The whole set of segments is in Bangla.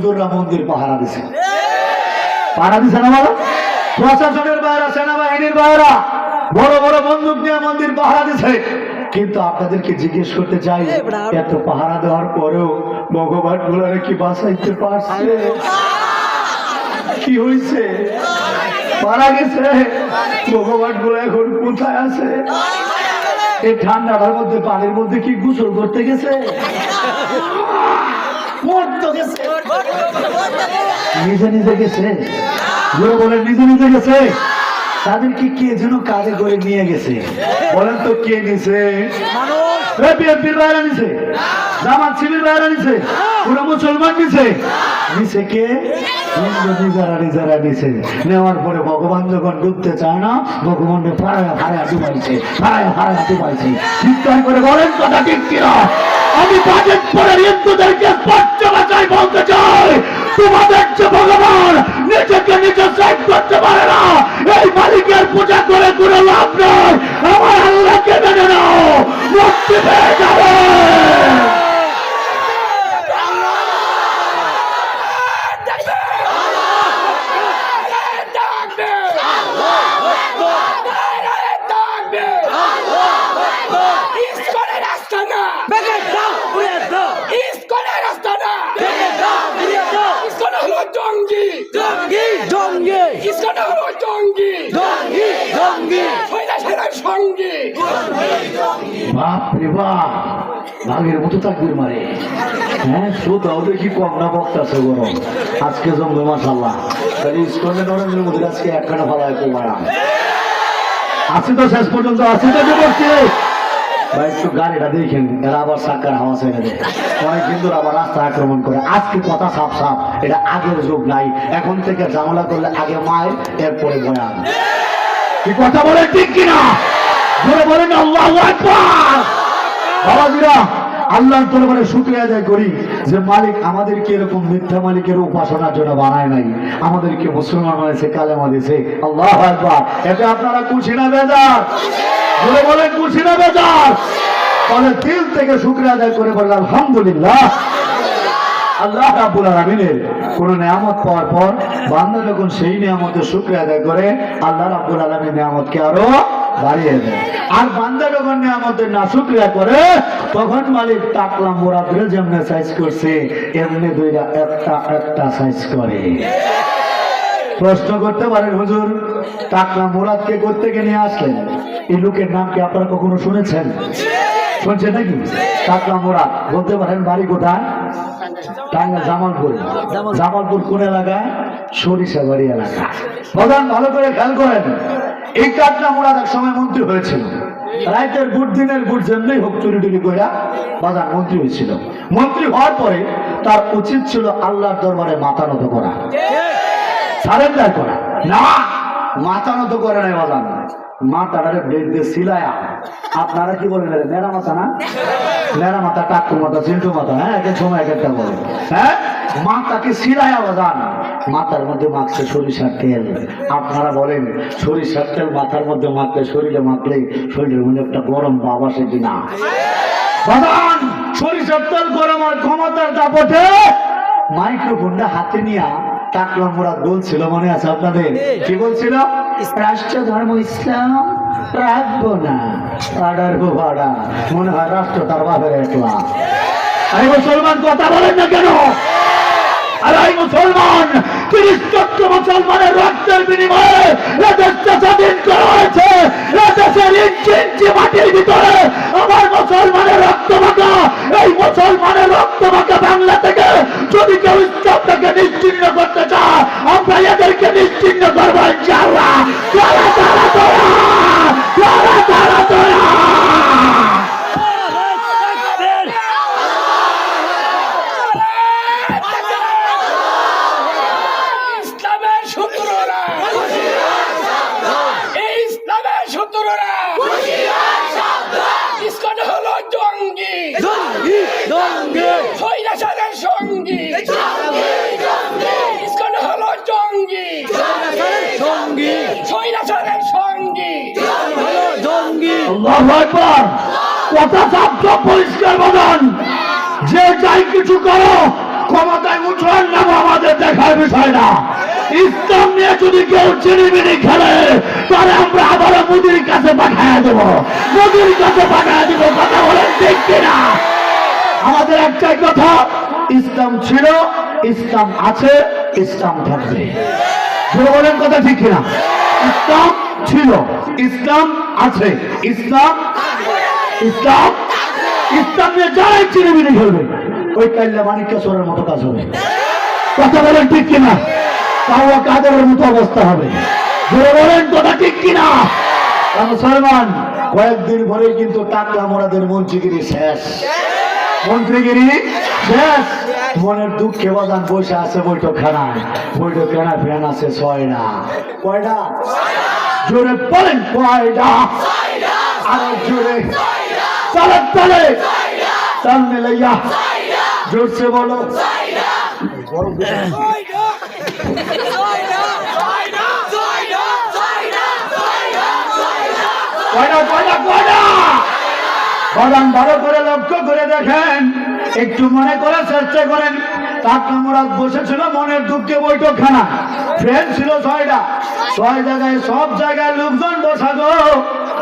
হুজুররা মন্দির পাহারা দিছে। পাহারা দিছে না বলো প্রশাসনের বাইরা সেনাবাহিনীর বাইরা বড় বড় বন্দুক নিয়ে মন্দির পাহারা দিছে। কিন্তু আপনাদেরকে জিজ্ঞেস করতে চাই, এত পাহারা দেওয়ার পরেও ভগবান গুলারে কি বাঁচাইতে পারছে? কি হয়েছে মারা গেছে? ভগবানগুলো এখন কোথায় আছে? এই ঠান্ডাটার মধ্যে পানির মধ্যে কি গোসল করতে গেছে? গেছে নিজে নিজে গেছে? জোরে বলেন নিজে নিজে গেছে? তাদেরকে কে যেন কাজে করে নিয়ে গেছে? বলেন তো কে নিছে? বিএনপির বাইরে নিছে? জামাত শিবির বাইরে নিছে? পুরো মুসলমান নিছে? নিছে কে? নিজেরা নিজেরা নিছে। নেওয়ার পরে ভগবান যখন ডুবতে চায় না ভগবানকে ফাড়ায় ফাড়ায় ডুবাইছে ফাড়ায় ফাড়ায় ডুবাইছে। চিৎকার করে বলেন কথা ঠিক কিনা? আমি বাজেট পরে হিন্দুদেরকে স্পষ্ট ভাষায় বলতে চাই তোমাদের যে ভগবান নিজেকে নিজে সাইড করতে পারে না এই মালিকের পূজা করে কোনো লাভ নয় আমার আল্লাহকে মেনে নাও মুক্তি পেয়ে যাবে ইস্কনের আস্তানা Break it down, উড়িয়ে দাও। ইস্কনের আস্তানা Break it down, উড়িয়ে দাও। ইস্কন হলো জঙ্গি জঙ্গি, জঙ্গি, ইস্কন হলো জঙ্গি জঙ্গি, বাপ মতো তাকবির মারে। হ্যাঁ শ্রোতাও দেখি কম না বক্তাছে গরম আজকে জমবে মাসাল্লাহ তাহলে ইস্কনের নরেন্দ্র মোদীর আজকে একখানা ফালায় কেউ বাড়ান আছে তো শেষ পর্যন্ত আছে তো যুবককে ভাই একটু গাড়িটা দেখেন এরা আবার সাক্কার হাওয়া ছেড়ে দেয়। অনেক হিন্দুরা আবার রাস্তা আক্রমণ করে। আজকে কথা সাপ সাপ এটা আগের যুগ নাই। এখন থেকে ঝামেলা করলে আগে মায়ের এরপরে বয়ান। কথা বলে ঠিক কিনা? জোরে বলেন, আল্লাহ আকবার! বাবাজিরা, আল্লাহর দরবারে শুক্রিয়া আদায় করি যে মালিক আমাদেরকে এরকম মিথ্যা মালিকের উপাসনার জন্য বানায় নাই। আমাদেরকে মুসলমান বানাইছে, কালেমা দিয়েছে। আল্লাহ আকবার। এতে আপনারা খুশি না বেজার? জোরে বলেন, খুশি না বেজার? তাহলে দিল থেকে শুক্রিয়া আদায় করে বললাম আলহামদুলিল্লাহ। আল্লাহ রাব্বুল আলামিনের কোন নিয়ামত পাওয়ার পর বান্দা যখন সেই নিয়ামতের শুকরিয়া আদায় করে আল্লাহ রাব্বুল আলামিন নিয়ামতকে আরও বাড়িয়ে দেয়। আর বান্দা যখন নিয়ামতের না শুকরিয়া করে তখন মালিক টাকলা মোড়া ধরে যেমনে সাইজ করছে এমনি দুইটা একটা একটা সাইজ করে। প্রশ্ন করতে পারেন হুজুর টাকলা মুরাদকে করতে গিয়ে নিয়ে আসলেন? এই লোকের নাম কি আপনারা কখনো শুনেছেন? শুনছেন নাকি? টাকলা মুরাদ বলতে পারেন বাড়ি কোথায়? টাঙ্গা জামালপুর। জামালপুর। কোন এলাকা? সরিষা বাড়ি এলাকা। প্রধান ভালো করে খেয়াল করেন। এই কাটনা মুরাদ এক সময় মন্ত্রী হয়েছিল। রাইতের বুট দিনের বুট যেমনি হোক চুরি টুরি কইরা বাজার মন্ত্রী হয়েছিল। মন্ত্রী হওয়ার পরে তার উচিত ছিল আল্লাহর দরবারে মাথা নত করা। সারেন্ডার করা। না মাথা নত করে নাই বাজান মাথাটারে ব্লেড দিয়ে সিলায়া। আপনারা কি বলেন রে? নেড়া মাথা না? নেড়া মাথা মাথা চিন্টু মাথা হ্যাঁ এক সময় এক একটা বলে। হ্যাঁ? মাথাকে বাজান মাথার মধ্যে মাখছে সরিষার তেল। আপনারা বলেন, সরিষার তেল মাথার মধ্যে মাখলে শরীরে মাখলে শরীরের মধ্যে একটা গরম ভাব আসে কিনা? বাজান সরিষার তেল গরম আর ক্ষমতার দাপটে মাইক্রোফোনটা হাতে নিয়ে টাকলা মুরাদ বলছিল মনে আছে আপনাদের? কি বলছিল? রাষ্ট্র ধর্ম ইসলাম। রাখব না। আডারবো ভাড়া মনে হয় রাষ্ট্র তার বাপের একলা। আরে মুসলমান, কথা বলেন না কেন? মাটির ভিতরে আমার মুসলমানের রক্ত মাখা এই মুসলমানের রক্ত মাখা বাংলা থেকে যদি কেউ ইসলামটাকে নিশ্চিন্ন করতে চায়, আমরা এদেরকে নিশ্চিন্ন করব ইনশাআল্লাহ তারা তারা তোরা তারা তারা তোরা ইসলামের শত্রুরা এই ইসলামের শত্রুরা ইস্কন হলো জঙ্গি জঙ্গি, জঙ্গি। কৈলাসের সঙ্গী। ইস্কন হলো জঙ্গি। জঙ্গি, কৈলাসের সঙ্গী। হলো জঙ্গি। আল্লাহু আকবার। কথা সাবধান পরিষ্কার বাদান যে যাই কিছু করো ক্ষমতায় উঠবেন না বিষয় না। ইসলাম নিয়ে যদি কেউ চিনিমিনি খেলে তাহলে আমরা আবার মোদির কাছে পাঠায় দেবো। মোদির কাছে পাঠায় দেবো কথা বলেন ঠিক কিনা? আমাদের একটাই কথা, ইসলাম ছিল, ইসলাম আছে, ইসলাম থাকবে। বলেন কথা ঠিক কিনা? ইসলাম ছিল, ইসলাম আছে, ইসলাম ইসলাম ইসলাম নিয়ে যারাই চিনিমিনি খেলবে, ওই কাল্লা মানিক্য সোরের মতো কাজ হবে। কথা বলেন ঠিক কিনা? তাও কাদের মতো অবস্থা হবে। বলেন কথা ঠিক কিনা? মুসলমান, কয়েকদিন পরে কিন্তু টাকলা মোড়াদের মন্ত্রীগিরি শেষ। মন্ত্রীগিরি? শেষ মনের দুঃখে বসে আছে বৈঠক খানায় বৈঠক খানা ফ্যান আছে ছয়টা কয়টা জোরে বলেন কয়টা আর জোরে। চালাক তালে। চাল মেলাইয়া। জোরসে বলো। কয়টা কয়টা কয়টা বাদাম ভালো করে লক্ষ্য করে দেখেন। একটু মনে করে চেষ্টা করেন। টাকা মোরাদ বসেছিল মনের দুঃখে বৈঠক খানা ফ্রেন্ড ছিল ছয়টা। ছয় জায়গায় সব জায়গায় লোকজন বসাগো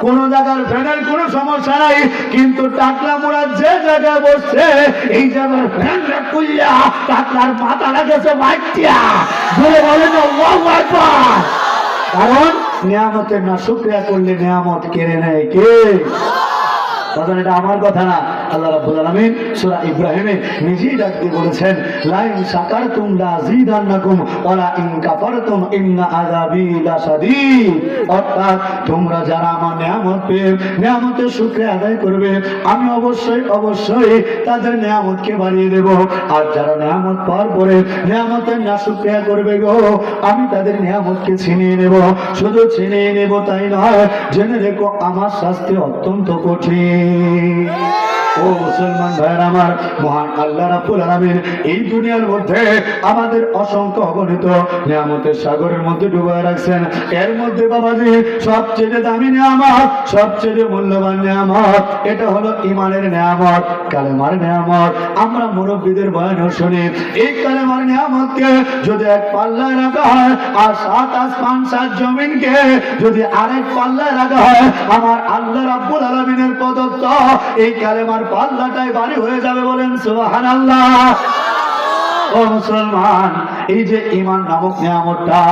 কোন জায়গার ফ্যানের কোনো সমস্যা নাই। কিন্তু টাকলা মোড়ার যে জায়গায় বসছে, এই জায়গার ফ্যানটা কুল্লা টাকলার মাথাটা গেছে বাইটিয়া। বলে বলেন কারণ নিয়ামতের না, শুক্রিয়া করলে নিয়ামত কেড়ে নেয় কে? কথা এটা আমার কথা না। আল্লাহ রাব্বুল আলামিন সূরা ইব্রাহিমে নিজেই ডাক দিয়ে বলেছেন ইন কাফারতুম ইন্না আযাবি লাশাদীদ অর্থাৎ তোমরা যারা আমার নিয়ামত পেয়ে নিয়ামতের আদায় করবে, আমি অবশ্যই অবশ্যই তাদের নিয়ামতকে বাড়িয়ে দেব। আর যারা নিয়ামত পাওয়ার পরে নিয়ামতের না শুকরিয়া করবে গো, আমি তাদের নিয়ামতকে ছিনিয়ে নেব। শুধু ছিনিয়ে নেব তাই নয়, জেনে রেখো আমার শাস্তি অত্যন্ত কঠিন। ও মুসলমান ভাইয়ের আমার মহান আল্লাহ এই দুনিয়ার মধ্যে আমাদের অসংখ্য অগণিত নিয়ামতের সাগরের মধ্যে রাখছেন। এর মধ্যে বাবাজি, সবচেয়ে দামি নিয়ামত, সবচেয়ে মূল্যবান নিয়ামত, এটা হলো ইমানের নিয়ামত, কালেমার নিয়ামত। আমরা মুরব্বীদের বয়ান শুনি, এই কালেমার নিয়ামতকে যদি এক পাল্লায় রাখা হয়, আর সাত আসমান, সাত জমিনকে যদি আরেক পাল্লায় রাখা হয়, আমার আল্লাহ রাব্বুল আলামিনের প্রদত্ত এই কালেমার পাল্লাটাই বাড়ি হয়ে যাবে বলেন, সুবহানাল্লাহ। ও মুসলমান, এই যে ইমান নামক নিয়ামতটা,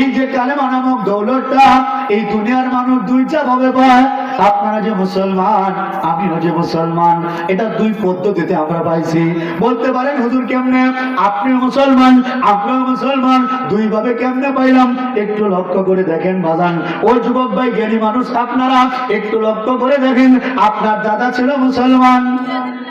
এই যে কালেমা নামক দৌলতটা, এই দুনিয়ার মানুষ দুইটা ভাবে পায়। আপনারা যে মুসলমান, আমিও যে মুসলমান, এটা দুই পদ্ধতিতে আমরা পাইছি। বলতে পারেন, হুজুর কেমনে? আপনিও মুসলমান আপনিও মুসলমান দুই ভাবে কেমনে পাইলাম? একটু লক্ষ্য করে দেখেন বাজান। ও যুবক ভাই, জ্ঞানী মানুষ, আপনারা একটু লক্ষ্য করে দেখেন, আপনার দাদা ছিল মুসলমান,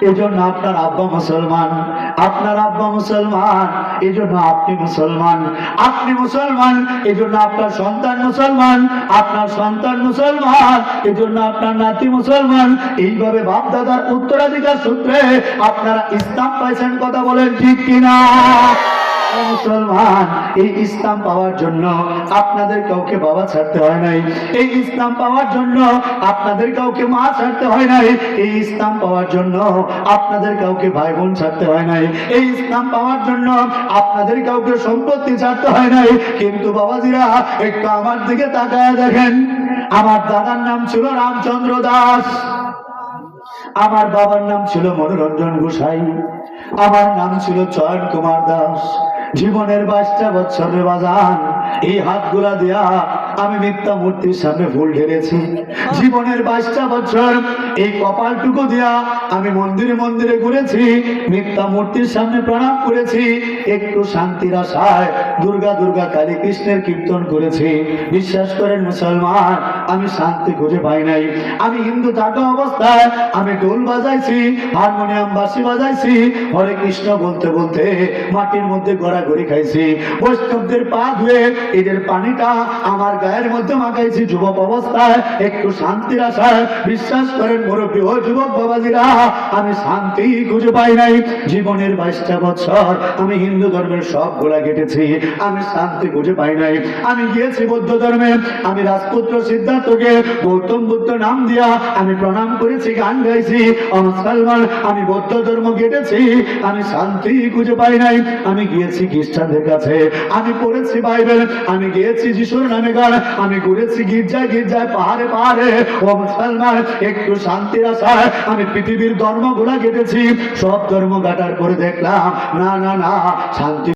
এজন্য আপনার আব্বা মুসলমান, আপনার আব্বা মুসলমান, এজন্য আপনি মুসলমান আপনি মুসলমান, এজন্য আপনার সন্তান মুসলমান, আপনার সন্তান মুসলমান, এজন্য আপনার নাতি মুসলমান। এইভাবে বাপ দাদার উত্তরাধিকার সূত্রে আপনারা ইসলাম পাইছেন কথা বলেন ঠিক কিনা? মুসলমান, এই ইসলাম পাওয়ার জন্য আপনাদের কাউকে বাবা ছাড়তে হয় নাই। এই ইসলাম পাওয়ার জন্য আপনাদের কাউকে মা ছাড়তে হয় নাই। এই ইসলাম পাওয়ার জন্য আপনাদের কাউকে ভাই বোন ছাড়তে হয় নাই। এই ইসলাম পাওয়ার জন্য আপনাদের কাউকে সম্পত্তি ছাড়তে হয় নাই। কিন্তু বাবাজিরা, একটু আমার দিকে তাকায় দেখেন। আমার দাদার নাম ছিল রামচন্দ্র দাস। আমার বাবার নাম ছিল মনোরঞ্জন গোসাই। আমার নাম ছিল চয়ন কুমার দাস। জীবনের বাইশটা বছরের বাজান, এই হাতগুলা দেয়া আমি মিথ্যা মূর্তির সামনে ফুল ঢেলেছি। জীবনের বাইশটা বছর এই কপালটুকু দিয়া আমি মন্দিরে মন্দিরে ঘুরেছি, মিথ্যা মূর্তির সামনে প্রণাম করেছি, একটু শান্তির আশায় দুর্গা দুর্গা কালী কৃষ্ণের কীর্তন করেছি। বিশ্বাস করেন মুসলমান, আমি শান্তি খুঁজে পাই নাই। আমি হিন্দু থাকা অবস্থায়, আমি ঢোল বাজাইছি হারমোনিয়াম বাঁশি বাজাইছি, হরে কৃষ্ণ বলতে বলতে মাটির মধ্যে গড়াগড়ি খাইছি। বৈষ্ণবদের পা ধুয়ে এদের পানিটা আমার গায়ের মধ্যে মাখাইছি। যুবক অবস্থায় একটু শান্তির আশায়। বিশ্বাস করেন মুরব্বী, ও যুবক বাবাজিরা, আমি শান্তি খুঁজে পাই নাই। জীবনের বাইশটা বছর আমি হিন্দু ধর্মের সব গোলা কেটেছি। আমি শান্তি খুঁজে পাই নাই। আমি গিয়েছি বৌদ্ধ ধর্মে, আমি রাজপুত্র সিদ্ধার্থকে গৌতম বুদ্ধ নাম দিয়া আমি প্রণাম করেছি, গান গাইছি। মুসলমান, আমি বৌদ্ধ ধর্ম কেটেছি আমি শান্তি খুঁজে পাই নাই। আমি গিয়েছি খ্রিস্টানদের কাছে, আমি পড়েছি বাইবেল, আমি গিয়েছি যিশুর নামে গান, আমি ঘুরেছি গির্জায় গির্জায় পাহাড়ে পাহাড়ে। ও মুসলমান, একটু শান্তির আশায় আমি পৃথিবীর ধর্মগুলা কেটেছি সব ধর্ম কাটার পরে দেখলাম, না না না, শান্তি